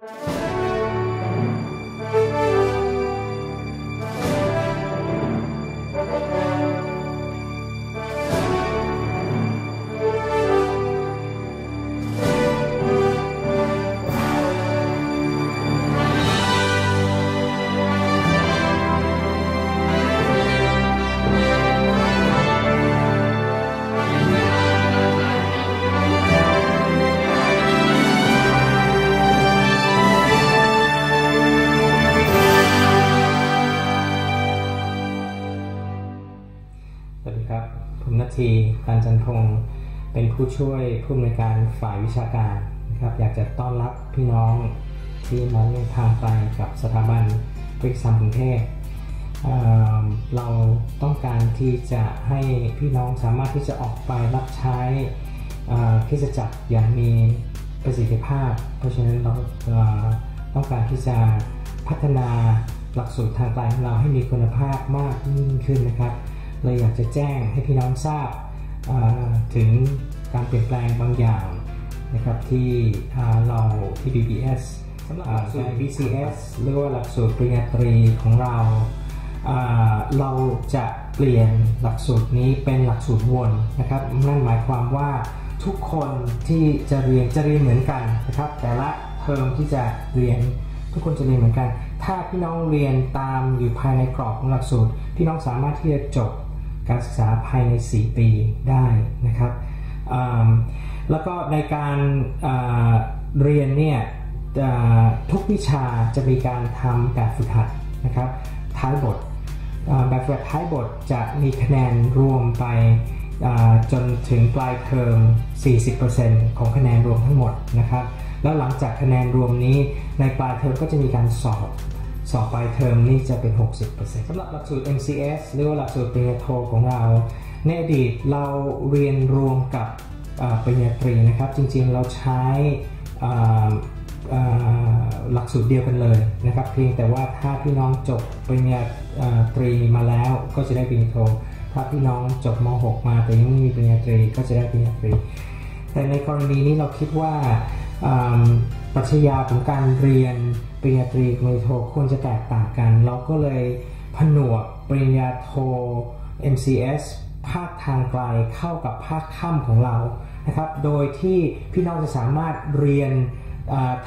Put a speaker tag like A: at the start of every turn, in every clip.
A: ส ครับ ผมนาทีปานจันทงศ์เป็นผู้ช่วยผู้อำนวยการฝ่ายวิชาการนะครับ อยากจะต้อนรับพี่น้องที่มาเรียนทางไกลกับสถาบันวิทยาศาสตร์กรุงเทพเเราต้องการที่จะให้พี่น้องสามารถที่จะออกไปรับใช้เอ่อคริสจักรอย่างมีประสิทธิภาพ เพราะฉะนั้นเราเต้องการที่จะพัฒนาหลักสูตรทางไกลของเราให้มีคุณภาพมากยิ่งขึ้นนะครับ เลยอยากจะแจ้งให้พี่น้องทราบเอ่อถึงการเปลี่ยนแปลงบางอย่างนะครับที่อ่าเราที่ BBS สำหรับหลักสูตร BCS หรือว่าหลักสูตรปริญญาตรีของเราอ่าเราจะเปลี่ยนหลักสูตรนี้เป็นหลักสูตรวนนะครับ นั่นหมายความว่าทุกคนที่จะเรียนจะเรียนเหมือนกันนะครับ แต่ละเทอมที่จะเรียนทุกคนจะเรียนเหมือนกัน ถ้าพี่น้องเรียนตามอยู่ภายในกรอบของหลักสูตร พี่น้องสามารถที่จะจบ การศึกษาภายใน 4 ปีได้นะครับแล้วก็ในการเรียนเนี่ยทุกวิชาจะมีการทำแบบฝึกหัดนะครับท้ายบทแบบฝึกหัดท้ายบทจะมีคะแนนรวมไปจนถึงปลายเทอม 40%ของคะแนนรวมทั้งหมดนะครับ แล้วหลังจากคะแนนรวมนี้ในปลายเทอมก็จะมีการสอบ สอบปลายเทอมนี่จะเป็น 60%สำหรับหลักสูตร MCS หรือว่าหลักสูตรปริญญาโทของเรา ในอดีตเราเรียนรวมกับปริญญาตรีนะครับ จริงๆเราใช้หลักสูตรเดียวกันเลยนะครับ เพียงแต่ว่าถ้าพี่น้องจบปริญญาตรีมาแล้วก็จะได้ปริญญาโท ถ้าพี่น้องจบม .6 มาแต่ยังไม่มีปริญญาตรีก็จะได้ปริญญาตรี แต่ในกรณีนี้เราคิดว่า ปรัชญาของการเรียนปริญญาตรีกับปริญญาโทควรจะแตกต่างกัน เราก็เลยผนวกปริญญาโท MCS ภาคทางไกลเข้ากับภาคค่ำของเรานะครับ โดยที่พี่น้องจะสามารถเรียน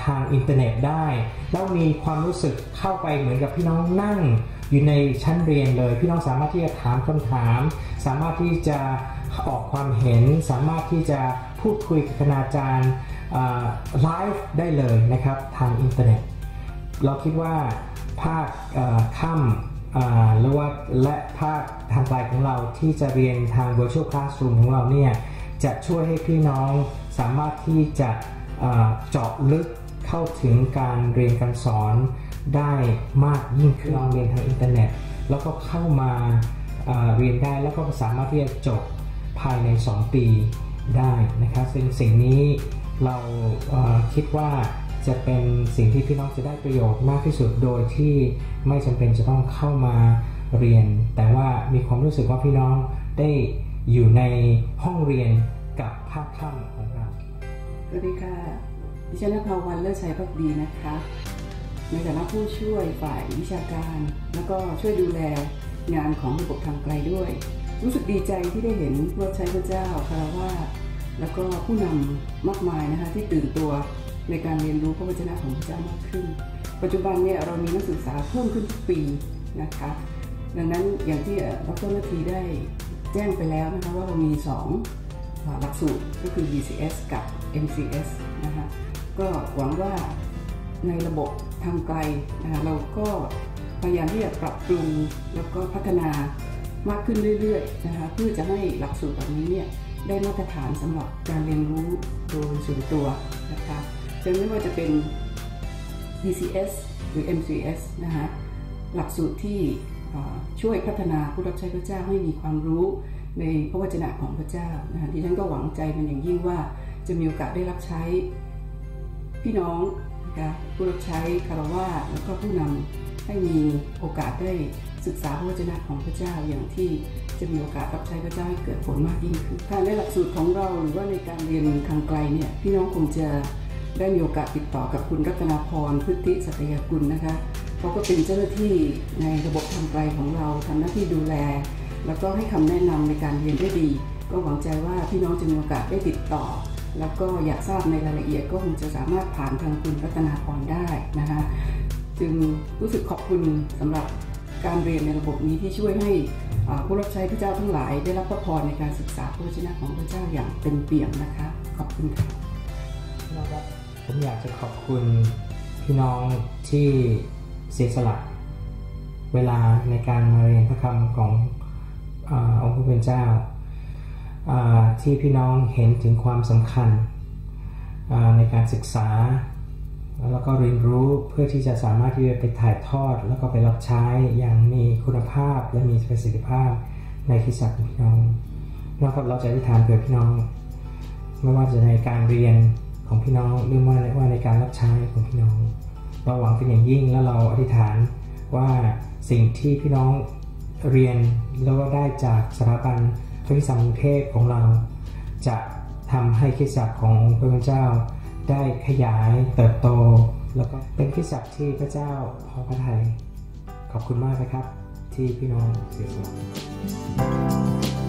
A: ทางอินเทอร์เน็ตได้ แล้วมีความรู้สึกเข้าไปเหมือนกับพี่น้องนั่งอยู่ในชั้นเรียนเลย พี่น้องสามารถที่จะถามคำถาม สามารถที่จะออกความเห็น สามารถที่จะพูดคุยกับคณาจารย์ ไลฟ์ได้เลยนะครับทางอินเทอร์เน็ต เราคิดว่าภาคค่ำอ่าหรือว่าและภาคทางไกลของเราที่จะเรียนทาง virtual classroom ของเราเนี่ยจะช่วยให้พี่น้องสามารถที่จะเจาะลึกเข้าถึงการเรียนการสอนได้มากยิ่งขึ้นลองเรียนทางอินเทอร์เน็ต แล้วก็เข้ามาอ่าเรียนได้แล้วก็สามารถที่จะจบภายใน 2 ปีได้นะครับซึ่งสิ่งนี้ เราคิดว่าจะเป็นสิ่งที่พี่น้องจะได้ประโยชน์มากที่สุดโดยที่ไม่จำเป็นจะต้องเข้ามาเรียน แต่ว่ามีความรู้สึกว่าพี่น้องได้อยู่ในห้องเรียนกับภาคค่ำของเรา
B: สวัสดีค่ะดิฉันนภาวันเลิศชัยพักดีนะคะ ในฐานะผู้ช่วยฝ่ายวิชาการ แล้วก็ช่วยดูแลงานของระบบทางไกลด้วย รู้สึกดีใจที่ได้เห็นพระใช้พระเจ้าคารวา แล้วก็ผู้นำมากมายนะคะที่ตื่นตัวในการเรียนรู้พระวจนะของพระเจ้ามากขึ้น ปัจจุบันเนี่ยเรามีนักศึกษาเพิ่มขึ้นทุกปีนะคะดังนั้นอย่างที่ดรนาทีได้แจ้งไปแล้วนะคะว่าเรามีสองหลักสูตรก็คือ BCS กับ MCS นะคะก็หวังว่าในระบบทางไกลนะคะเราก็พยายามที่จะปรับปรุงแล้วก็พัฒนามากขึ้นเรื่อยๆนะคะเพื่อจะให้หลักสูตรแบบนี้เนี่ย ได้มาตรฐานสำหรับการเรียนรู้โดยส่วนตัวนะคะจะไม่ว่าจะเป็น BCS หรือ MCS นะคะหลักสูตรที่ช่วยพัฒนาผู้รับใช้พระเจ้าให้มีความรู้ในพระวจนะของพระเจ้านะคะที่ฉันก็หวังใจเป็นอย่างยิ่งว่าจะมีโอกาสได้รับใช้พี่น้องนะคะผู้รับใช้คารวะแล้วก็ผู้นำให้มีโอกาสได้ ศึกษาพระวจนะของพระเจ้าอย่างที่จะมีโอกาสรับใช้พระเจ้าให้เกิดผลมากยิ่งขึ้นการในหลักสูตรของเราหรือว่าในการเรียนทางไกลเนี่ยพี่น้องคงจะได้มีโอกาสติดต่อกับคุณรัตนาพรพฤติสัตยกุลนะคะเขาก็เป็นเจ้าหน้าที่ในระบบทางไกลของเราทำหน้าที่ดูแล แล้วก็ให้คำแนะนำในการเรียนได้ดี ก็หวังใจว่าพี่น้องจะมีโอกาสได้ติดต่อ แล้วก็อยากทราบในรายละเอียดก็คงจะสามารถผ่านทางคุณรัตนาพรได้นะคะจึงรู้สึกขอบคุณสำหรับ การเรียนในระบบนี้ที่ช่วยให้ผู้รับใช้พระเจ้าทั้งหลาย ได้รับพระพรในการศึกษาพระวจนะของพระเจ้าอย่างเต็มเปี่ยมนะคะ ขอบคุณค่ะ
A: พี่น้องครับผมอยากจะขอบคุณพี่น้องที่เสียสละเวลาในการมาเรียนพระคำของอองค์พระเป็นเจ้า ที่พี่น้องเห็นถึงความสำคัญในการศึกษา แล้วก็เรียนรู้เพื่อที่จะสามารถที่จะไปถ่ายทอด แล้วก็ไปรับใช้อย่างมีคุณภาพและมีประสิทธิภาพในคริสตจักรของพี่น้องนอกจากเราจะอธิษฐานเผื่อพี่น้อง ไม่ว่าจะในการเรียนของพี่น้องหรือว่าว่าในการรับใช้ของพี่น้อง เราหวังเป็นอย่างยิ่งแล้วเราอธิษฐานว่าสิ่งที่พี่น้องเรียนแล้วก็ได้จากสถาบันพระวิสังเทพของเรา จะทำให้คริสตจักรขององค์พระเจ้า ได้ขยายเติบโต แล้วก็เป็นคริสตจักที่พระเจ้าพอพระทัยขอบคุณมากนะครับ ที่พี่น้องเสียสละ